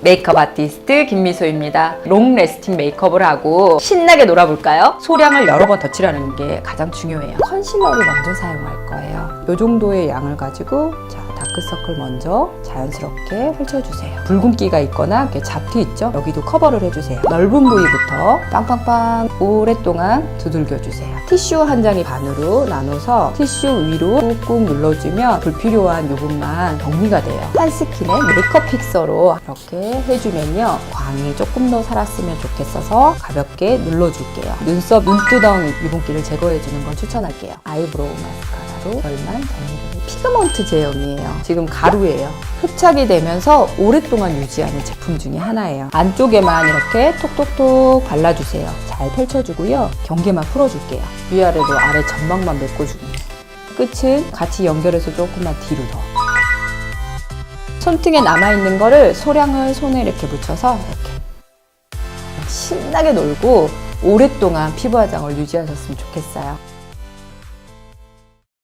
메이크업 아티스트 김미소입니다. 롱 레스팅 메이크업을 하고 신나게 놀아볼까요? 소량을 여러 번 덧칠하는 게 가장 중요해요. 컨실러를 먼저 사용할 거예요. 이 정도의 양을 가지고 자 다크서클 먼저 자연스럽게 펼쳐주세요. 붉은기가 있거나 이렇게 잡티 있죠? 여기도 커버를 해주세요. 넓은 부위부터 빵빵빵 오랫동안 두들겨주세요. 티슈 한 장이 반으로 나눠서 티슈 위로 꾹꾹 눌러주면 불필요한 유분만 정리가 돼요. 한스킨의 메이크업 픽서로 이렇게 해주면요. 광이 조금 더 살았으면 좋겠어서 가볍게 눌러줄게요. 눈썹, 눈두덩이 유분기를 제거해주는 걸 추천할게요. 아이브로우 마스카라 로 결만 정리를 피그먼트 제형이에요. 지금 가루예요. 흡착이 되면서 오랫동안 유지하는 제품 중에 하나예요. 안쪽에만 이렇게 톡톡톡 발라주세요. 잘 펼쳐주고요. 경계만 풀어줄게요. 위아래로 아래 전망만 메꿔줍니다. 끝은 같이 연결해서 조금만 뒤로 더. 손등에 남아있는 거를 소량을 손에 이렇게 묻혀서 이렇게 신나게 놀고 오랫동안 피부 화장을 유지하셨으면 좋겠어요.